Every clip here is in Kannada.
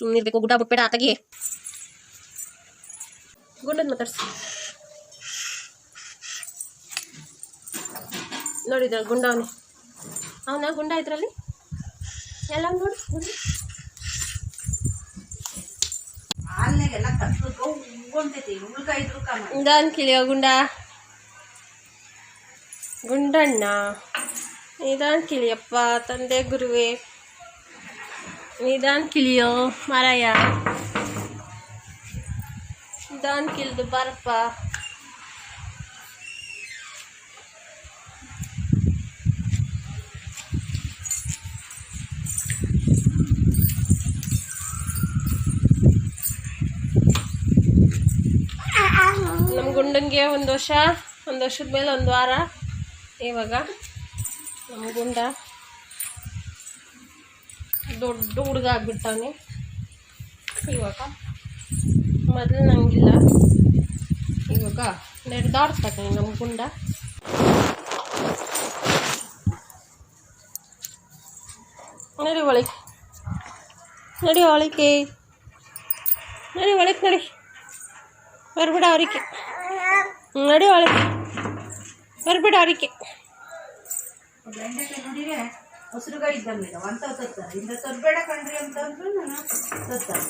ಸುಮ್ಮನಿರ್ಬೇಕು ಗುಡ್ಡ ಬಿಟ್ಬೇಡ ಆತಗಿ. ಗುಂಡದ್ ಮಾತಾಡ್ಸಿ. ನೋಡಿದ್ರ ಗುಂಡ ಅವನೇ. ಅವನ ಗುಂಡ ಇದ್ರಲ್ಲಿ? ಎಲ್ಲ ನೋಡು ಗುಂಡ. ಹಾಲ್ನಾಗೆಲ್ಲ ಕತ್ಲಕ್ಕ ಉಳ್ಕೊಂತೈತಿ ಉಳ್ಕ ಇದ್ರು ಕಾಮ ನಿಧಾನ ಕಿಳಿಯೋ ಗುಂಡ. ಗುಂಡಣ್ಣ. ನಿಧಾನ ಕಿಳಿಯಪ್ಪ ತಂದೆ ಗುರುವೆ. ನಿಧಾನ ಕಿಳಿಯೋ ಮಾರಾಯ ನಿಧಾನ ಕಿಲ್ದು ಬಾರಪ್ಪ ನಮ್ಮ ಗುಂಡಂಗೆ ಒಂದು ವರ್ಷ ಒಂದು ವರ್ಷದ ಮೇಲೆ ಒಂದು ವಾರ ಇವಾಗ ನಮ್ಮ ಗುಂಡ ದೊಡ್ಡ ಹುಡುಗ ಆಗ್ಬಿಟ್ಟವನೆ ಇವಾಗ ಮೊದಲು ನಂಗಿಲ್ಲ ಇವಾಗ ನಡೆದಾಡ್ತಾನೆ ನಮ್ಮ ಗುಂಡ ನಡಿ ಒಳಗೆ ನಡಿ ಒಳಗೆ ನಡಿ ಒಳಗೆ ನಡಿ ಬರ್ಬೇಡ ಅವರಿಗೆ ನಡಿ ಒಳಗೆ ಬರ್ಬೇಡ ಅವರಿಗೆ ಬೆಂಡೆಕಾಯಿ ನೋಡಿದ್ರೆ ಹಸಿರುಗಾಯಿ ಇದ್ದಂಗೆ ಇದಾವ ಅಂತ ತರ್ತಾರೆ ಇಂದ ತರಬೇಡ ಕಣ್ರಿ ಅಂತ ಅಂದ್ರು ನಾನು ತರ್ತಾರೆ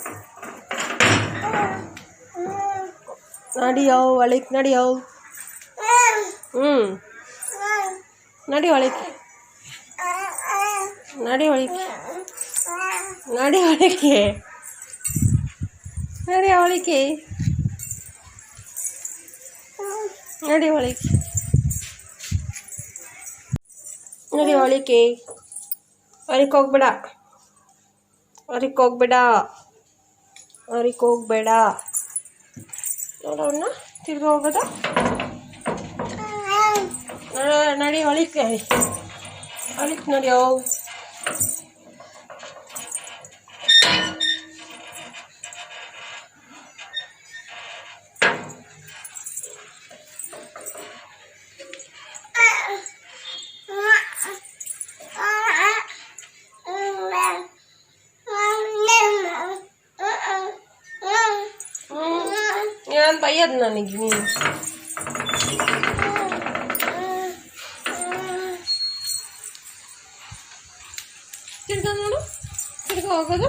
ನಡಿಯೋ ಒಳಗೆ ನಡಿಯೋ ಹ್ಞೂ ನಡಿ ಒಳಗೆ ನಡಿ ಒಳಗೆ ನಡಿ ಒಳಗೆ ನಡಿ ಒಳಗೆ ನಡಿ ಒಳಗೆ ನಡಿ ಒಳಗೆ ಹೊರಗೆ ಹೋಗ್ಬೇಡ ಹೊರಗೆ ಹೋಗ್ಬೇಡ ಹೊರಗೆ ಹೋಗ್ಬೇಡ ನೋಡೋಣ ತಿರ್ಗಿ ಹೋಗೋದು ನೋಡ ಹೊಳಿಕೆ ನಡಿ ಅವು ನಾನು ಬೈಯೋದು ನನಗೆ ನೀನು ತಿರ್ಗ ನೋಡು ತಿರ್ಗ ಹೋಗೋದು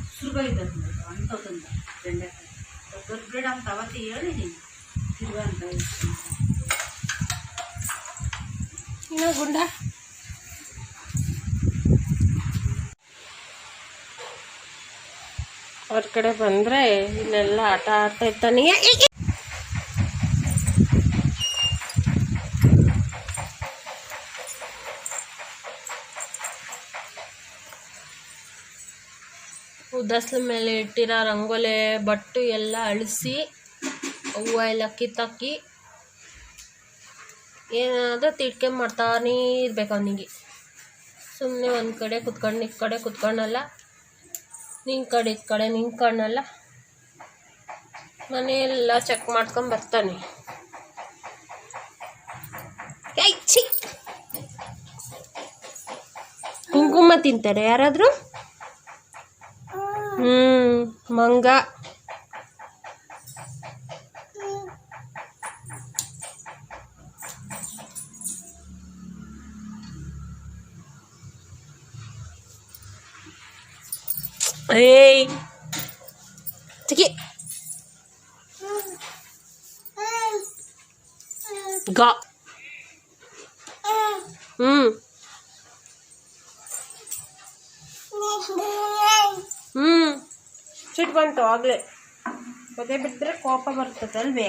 ಹಸಿರುಗಾಯಿ ಇದ್ದಂಗೆ ಇದಾವ ಅಂಥದ್ದೊಂದು ಬೆಂಡೆಕಾಯಿ ತರಬೇಡ ಅಂತ ಅವತ್ತೇ ಹೇಳಿದ್ದೀನಿ ತಿರ್ಗ ಅಂತ ಹೇಳ್ತೀನಿ. ಇನ್ನ ಗುಂಡ ಕಡೆ ಬಂದರೆ ಇಲ್ಲೆಲ್ಲ ಆಟ ಆಡ್ತಾ ಇರ್ತಾನೆ. ಉದಾಸ್ಲ ಮೇಲೆ ಇಟ್ಟಿರೋ ರಂಗೋಲೆ, ಬಟ್ಟು ಎಲ್ಲ ಅಳಿಸಿ ಹೂವು ಎಲ್ಲ ಕಿತ್ತಾಕಿ, ಏನಾದರೂ ತಿಳ್ಕೆ ಮಾಡ್ತಾನೇ ಇರ್ಬೇಕು ಅವನಿಗೆ. ಸುಮ್ಮನೆ ಒಂದು ಕಡೆ ಕುತ್ಕೊಂಡು, ಈ ಕಡೆ ಕುತ್ಕೊಂಡಲ್ಲ. ನಿನ್ನ ಕಡೆ ಈ ಕಡೆ ಕಣ್ಣಲ್ಲ ಮನೆಯೆಲ್ಲ ಚೆಕ್ ಮಾಡ್ಕೊಂಡು ಬರ್ತಾನೆ! ಕುಂಕುಮ ತಿಂತಾರೆ ಯಾರಾದರೂ? ಹ್ಞೂ ಮಂಗ. ಏಯ್ ಚಿಕ್ಕಿ ಗಾ ಹ್ಞೂ ಹ್ಞೂ ಸಿಟ್ಟು ಬಂತು ಆಗಲೇ ಪದೇ ಬಿದ್ದರೆ ಕೋಪ ಬರ್ತದೆ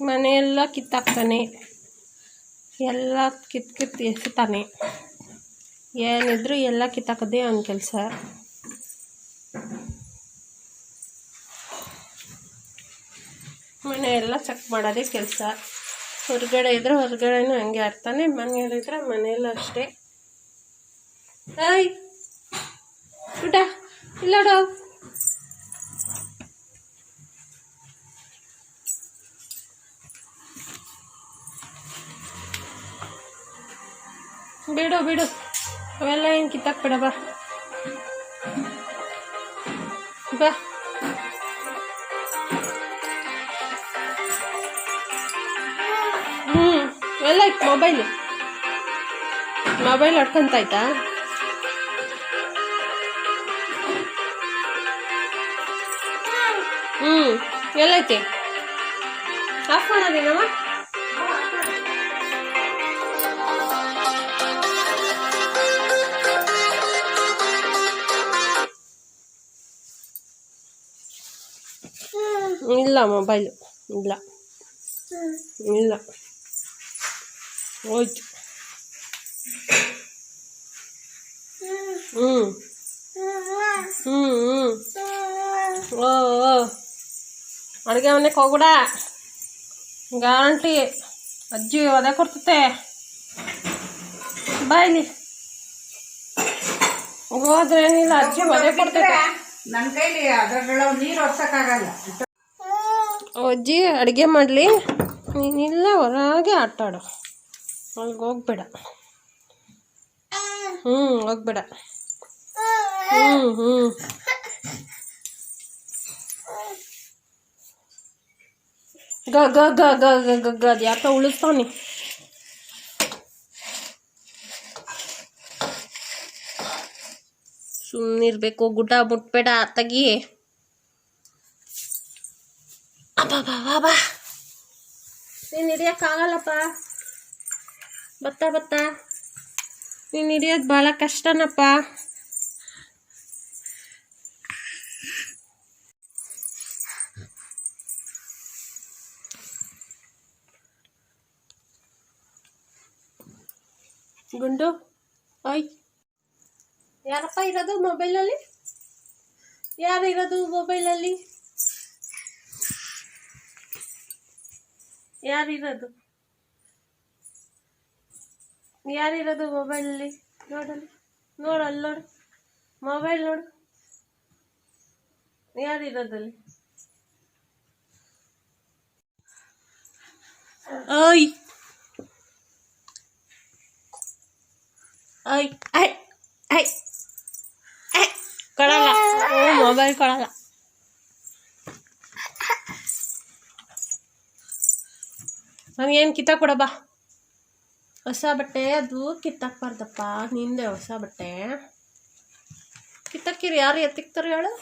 ಮನೆಯೆಲ್ಲ ಕಿತ್ತಾಕ್ತಾನೆ. ಎಲ್ಲ ಕಿತ್ ಕಿತ್ತು ಎಸಿತಾನೆ. ಏನಿದ್ರು ಎಲ್ಲ ಕಿತ್ತಾಕೋದೇ ಅವನ ಕೆಲಸ. ಮನೆಯೆಲ್ಲ ಚೆಕ್ ಮಾಡೋದೇ ಕೆಲಸ. ಹೊರಗಡೆ ಇದ್ರೆ ಹೊರಗಡೆನೂ ಹಂಗೆ ಆಡ್ತಾನೆ. ಮನೆಯಲ್ಲಿದ್ರೆ ಮನೆಯಲ್ಲೂ ಅಷ್ಟೇ. ಆಯ್ ಊಟ. ಇಲ್ಲೋಡು ಬಿಡು ಬಿಡು. ಅವೆಲ್ಲ ಏನು ಕಿತ್ತಾಕ್ಬೇಡ, ಬಾ. ಬಾ. ಹ್ಞೂ ಎಲ್ಲ ಇತ್ತು ಮೊಬೈಲು. ಮೊಬೈಲ್ ಹೊಡ್ಕೊಂತಾಯ್ತಾ? ಹ್ಞೂ ಎಲ್ಲೈತಿ ಆಫ್ ಮಾಡೋದೇನಮ್ಮ? ಇಲ್ಲ ಮೊಬೈಲು ಇಲ್ಲ ಇಲ್ಲ ಹೋಯ್ತು ಹ್ಞೂ ಹ್ಞೂ ಹ್ಞೂ ಓ ಓ ಅಡುಗೆ ಮನೆಗೆ ಹೋಗ್ಬಿಡ ಗ್ಯಾರಂಟಿ ಅಜ್ಜಿ ಒದೆ ಕೊಡ್ತತೆ ಬಾಯ್ಲಿ ಹೋದ್ರೆ ಏನಿಲ್ಲ ಅಜ್ಜಿ ಒದೆ ಕೊಡ್ತೈತೆ ನನ್ನ ಕೈಲಿ ಅದ್ರಗಳ ನೀರು ಒರ್ಸಕ್ಕಾಗಲ್ಲ ಅಜ್ಜಿ, ಅಡುಗೆ ಮಾಡಲಿ? ನೀನಿಲ್ಲ, ಹೊರಗೆ ಆಟಾಡು. ಅಲ್ಲಿಗೆ ಹೋಗ್ಬೇಡ. ಹ್ಞೂ ಹೋಗ್ಬೇಡ. ಹ್ಞೂ ಹ್ಞೂ ಗ ಗ ಗ ಗ ಗ ಗ ಗ, ಅದು ಯಾಕೆ ಉಳಿಸ್ತಾನೆ ಸುಮ್ಮನಿರ್ಬೇಕು ಗುಡ್ಡ ಮುಟ್ಬೇಡ, ತಗಿ. ಅಬ್ಬಾ ನೀನು ಹಿಡಿಯೋಕ್ಕಾಗಲ್ಲಪ್ಪ ಬತ್ತಾ ಬತ್ತಾ. ನೀನು ಹಿಡಿಯೋದು ಭಾಳ ಕಷ್ಟನಪ್ಪ. ಗುಂಡು, ಓಯ್. ಯಾರಪ್ಪ ಇರೋದು ಮೊಬೈಲಲ್ಲಿ ಯಾರು ಇರೋದು ಮೊಬೈಲಲ್ಲಿ ಯಾರಿರೋದು ಯಾರಿರೋದು ಮೊಬೈಲಲ್ಲಿ ನೋಡಲ್ಲಿ ನೋಡು ಅಲ್ಲಿ ನೋಡು ಮೊಬೈಲ್ ನೋಡು ಯಾರಿರೋದಲ್ಲಿ ಓಯ್ ಓಯ್ ಐ ಐ ಐ ಕೊಡಲ್ಲ ಮೊಬೈಲ್ ಕೊಡಲ್ಲ ನನಗೇನು ಕಿತ್ತಾಕ್ ಕೊಡ ಬಾ. ಹೊಸ ಬಟ್ಟೆ, ಅದು ಕಿತ್ತಾಕ್ಬಾರ್ದಪ್ಪ. ನಿಂದೆ ಹೊಸ ಬಟ್ಟೆ. ಕಿತ್ತಕ್ಕಿರಿ, ಯಾರು ಎತ್ತಿಕ್ತಾರೆ ಹೇಳು?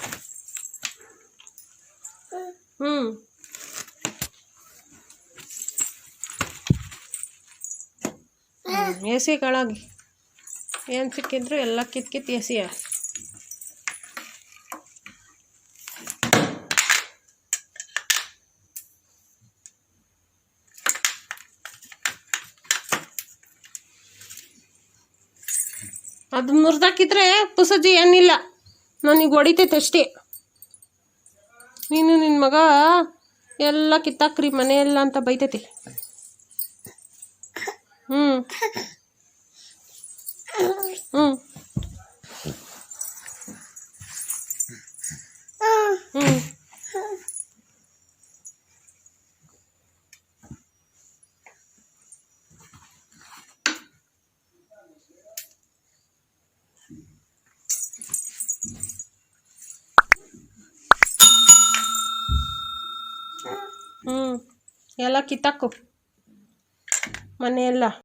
ಹ್ಞೂ ಎಸಿ ಕಾಳಾಗಿ. ಏನು ಸಿಕ್ಕಿದ್ರು ಎಲ್ಲ ಕಿತ್ ಕಿತ್ ಎಸಿಯ. ಅದು ಮುರಿದಾಕಿದ್ರೆ ಪುಸಜಿ ಏನಿಲ್ಲ. ನನಗೆ ಹೊಡಿತೈತೆ ಅಷ್ಟೇ ನೀನು ನಿನ್ನ ಮಗ ಎಲ್ಲ ಕಿತ್ತಾಕ್ರಿ, ಮನೆಯೆಲ್ಲ ಅಂತ ಬೈತೈತಿ. ಹ್ಞೂ ಹ್ಞೂ ಹ್ಞೂ ಎಲ್ಲ ಕಿತ್ತಾಕು. ಮನೆಯೆಲ್ಲ.